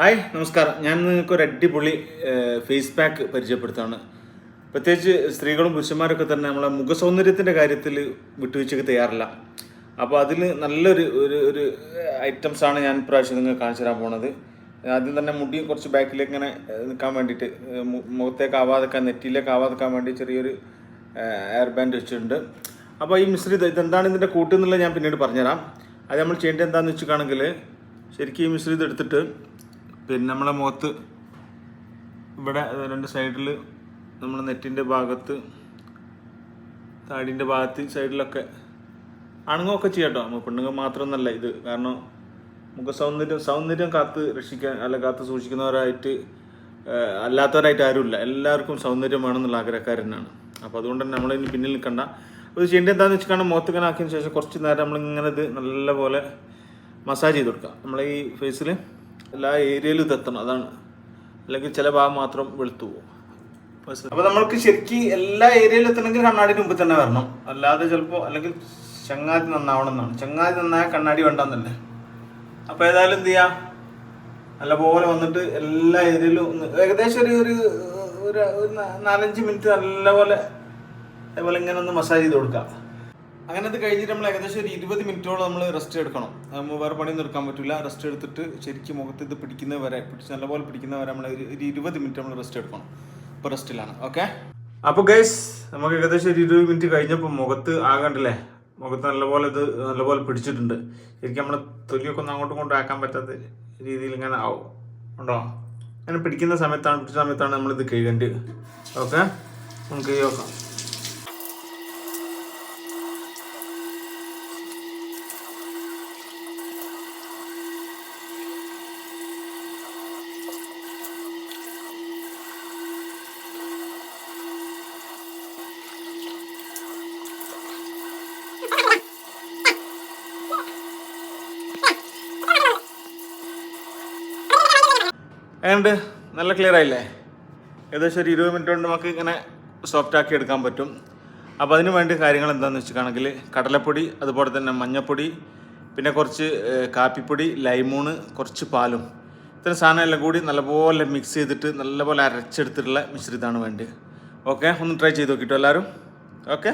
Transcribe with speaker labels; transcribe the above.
Speaker 1: Hi നമസ്കാരം. ഞാൻ നിങ്ങൾക്ക് ഒരു അടിപൊളി ഫേസ് പാക്ക് പരിചയപ്പെടുത്താണ്. പ്രത്യേകിച്ച് സ്ത്രീകളും പുരുഷന്മാരൊക്കെ തന്നെ നമ്മളെ മുഖസൗന്ദര്യത്തിന്റെ കാര്യത്തിൽ വിട്ടുവീഴ്ചയ്ക്ക് തയ്യാറില്ല. അപ്പോൾ അതിൽ നല്ലൊരു ഒരു ഒരു ഐറ്റംസ് ആണ് ഞാൻ ഇപ്രാവശ്യം നിങ്ങൾക്ക് കാണിച്ചു തരാൻ പോണത്. ആദ്യം തന്നെ മുടി കുറച്ച് ബാക്കിലേക്ക് ഇങ്ങനെ നിൽക്കാൻ വേണ്ടിയിട്ട് മുഖത്തേക്ക് ആവാതെക്കാൻ നെറ്റിയിലേക്ക് ആവാതെക്കാൻ വേണ്ടി ചെറിയൊരു എയർ ബാൻഡ് വെച്ചിട്ടുണ്ട്. അപ്പോൾ ഈ മിശ്രിതം ഇതെന്താണ് ഇതിന്റെ കൂട്ട് എന്നുള്ളത് ഞാൻ പിന്നീട് പറഞ്ഞുതരാം. അത് നമ്മൾ ചെയ്യേണ്ടത് എന്താണെന്ന് വെച്ചിട്ടാണെങ്കിൽ ശരിക്കും ഈ മിശ്രിതം എടുത്തിട്ട് പിന്നെ നമ്മളെ മുഖത്ത് ഇവിടെ രണ്ട് സൈഡിൽ നമ്മൾ നെറ്റിന്റെ ഭാഗത്ത് താടിന്റെ ഭാഗത്ത് സൈഡിലൊക്കെ ആണുങ്ങളൊക്കെ ചെയ്യാം കേട്ടോ നമ്മൾ പെണ്ണുങ്ങൾ മാത്രമൊന്നല്ല ഇത്. കാരണം മുഖ സൗന്ദര്യം സൗന്ദര്യം കാത്ത് രക്ഷിക്കാൻ അല്ല കാത്ത് സൂക്ഷിക്കുന്നവരായിട്ട് അല്ലാത്തവരായിട്ട് ആരുമില്ല. എല്ലാവർക്കും സൗന്ദര്യം വേണമെന്നുള്ള ആഗ്രഹക്കാരനാണ്. അപ്പോൾ അതുകൊണ്ട് തന്നെ നമ്മളിനി പിന്നിൽ നിൽക്കണ്ട. ഇത് ചെയ്യേണ്ടത് എന്താണെന്ന് വെച്ചാൽ മുഖത്ത് ഇങ്ങനെ ആക്കിയതിന് ശേഷം കുറച്ച് നേരം നമ്മളിങ്ങനെ ഇത് നല്ലപോലെ മസാജ് ചെയ്ത് കൊടുക്കുക. നമ്മളെ ഈ ഫേസിൽ എല്ലാ ഏരിയയിലും ഇതെത്തണം അതാണ്. അല്ലെങ്കിൽ ചില ഭാഗം മാത്രം വെളുത്തു പോകും. അപ്പൊ നമ്മൾക്ക് ശരിക്കും എല്ലാ ഏരിയയിലും എത്തണമെങ്കിൽ കണ്ണാടിന് മുമ്പ് തന്നെ വരണം. അല്ലാതെ ചിലപ്പോ അല്ലെങ്കിൽ ചങ്ങാതി നന്നാവണം എന്നാണ്. ചങ്ങാതി നന്നായ കണ്ണാടി വേണ്ടെന്നല്ലേ? അപ്പൊ ഏതായാലും എന്ത് ചെയ്യാം? നല്ലപോലെ വന്നിട്ട് എല്ലാ ഏരിയയിലും ഒന്ന് ഏകദേശം ഒരു ഒരു ഒരു നാലഞ്ച് മിനിറ്റ് നല്ലപോലെ അതേപോലെ ഇങ്ങനെ ഒന്ന് മസാജ് ചെയ്ത് കൊടുക്കാം. അങ്ങനെ അത് കഴിഞ്ഞിട്ട് നമ്മൾ ഏകദേശം ഒരു ഇരുപത് മിനിറ്റോളം നമ്മൾ റെസ്റ്റ് എടുക്കണം. വേറെ പണി നിർക്കാൻ പറ്റില്ല റെസ്റ്റ് എടുത്തിട്ട് ശരിക്കും മുഖത്ത് ഇത് പിടിക്കുന്നത് വരെ പിടിച്ച് നല്ലപോലെ പിടിക്കുന്നത് വരെ നമ്മൾ ഒരു ഇരുപത് മിനിറ്റ് നമ്മൾ റെസ്റ്റ് എടുക്കണം. ഇപ്പോൾ റെസ്റ്റിലാണ് ഓക്കെ അപ്പോൾ ഗൈസ് നമുക്ക് ഏകദേശം ഒരു ഇരുപത് മിനിറ്റ് കഴിഞ്ഞപ്പോൾ മുഖത്ത് ആകണ്ടല്ലേ? മുഖത്ത് നല്ലപോലെ ഇത് നല്ലപോലെ പിടിച്ചിട്ടുണ്ട്. ശരിക്കും നമ്മൾ തൊലിയൊക്കെ ഒന്ന് അങ്ങോട്ടും ഇങ്ങോട്ടും ആക്കാൻ പറ്റാത്ത രീതിയിൽ ഇങ്ങനെ ആവും. ഉണ്ടോ? അങ്ങനെ പിടിക്കുന്ന സമയത്താണ് പിടിച്ച സമയത്താണ് നമ്മളിത് കഴുകേണ്ടത് ഓക്കെ നമുക്ക് കൈ നോക്കാം. അതുകൊണ്ട് നല്ല ക്ലിയർ ആയില്ലേ? ഏകദേശം ഒരു ഇരുപത് മിനിറ്റ് കൊണ്ട് നമുക്ക് ഇങ്ങനെ സോഫ്റ്റ് ആക്കി എടുക്കാൻ പറ്റും. അപ്പോൾ അതിന് വേണ്ടി കാര്യങ്ങൾ എന്താണെന്ന് വെച്ചിട്ടാണെങ്കിൽ കടലപ്പൊടി അതുപോലെ തന്നെ മഞ്ഞൾപ്പൊടി പിന്നെ കുറച്ച് കാപ്പിപ്പൊടി ലൈമൂണ് കുറച്ച് പാലും. ഇത്തരം സാധനം എല്ലാം കൂടി നല്ലപോലെ മിക്സ് ചെയ്തിട്ട് നല്ലപോലെ അരച്ചെടുത്തിട്ടുള്ള മിശ്രിതമാണ് വേണ്ടത്. ഓക്കെ ഒന്ന് ട്രൈ ചെയ്ത് നോക്കിയിട്ടോ എല്ലാവരും. ഓക്കെ